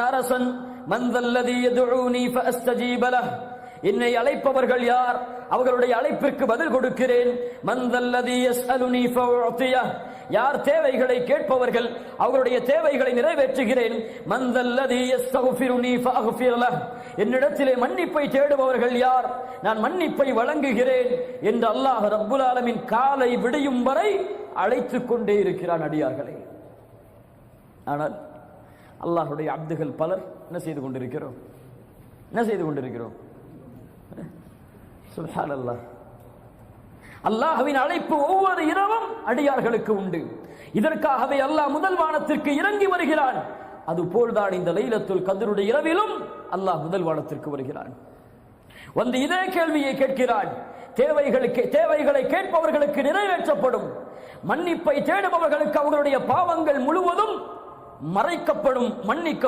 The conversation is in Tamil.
அரசன் மந்தல்லதி என்னை அழைப்பவர்கள் யார்? அவர்களுடைய அழைப்பிற்கு பதில் கொடுக்கிறேன். மந்தல்லதி யஸ்அலுனி யார் தேவைகளை கேட்பவர்கள் அவர்களுடைய தேவைகளை நிறைவேற்றுகிறேன். மந்தல்லதி யஸ்தக்ஃபிருனி ஃபஅக்ஃபிர் லஹ். என்னிடத்திலே மன்னிப்பை தேடுபவர்கள் யார்? நான் மன்னிப்பை வழங்குகிறேன் என்று அல்லாஹ் ரப்புல் ஆலமின் காலை விடியும் வரை அழைத்துக் கொண்டே இருக்கிறான் அடியார்களை. ஆனால் அல்லாஹுடைய அப்துகள் பலர் என்ன செய்து கொண்டிருக்கிறோம்? என்ன செய்து கொண்டிருக்கிறோம்? சுல்ஹான் அல்லாஹ் அல்லாஹ்வின் அழைப்பு ஒவ்வொரு இரவும் அடியார்களுக்கு உண்டு. இதற்காகவே அல்லாஹ் முதல் வானத்திற்கு இறங்கி வருகிறான். அது போல்தான் இந்த லைலத்துல் கதருடைய இரவிலும் அல்லாஹ் முதல் வானத்திற்கு வருகிறான். வந்து இதே கேள்வியை கேட்கிறான். தேவைகளுக்கு தேவைகளை கேட்பவர்களுக்கு நிறைவேற்றப்படும். மன்னிப்பை தேடுபவர்களுக்கு அவர்களுடைய பாவங்கள் முழுவதும் மறைக்கப்படும் மன்னிக்க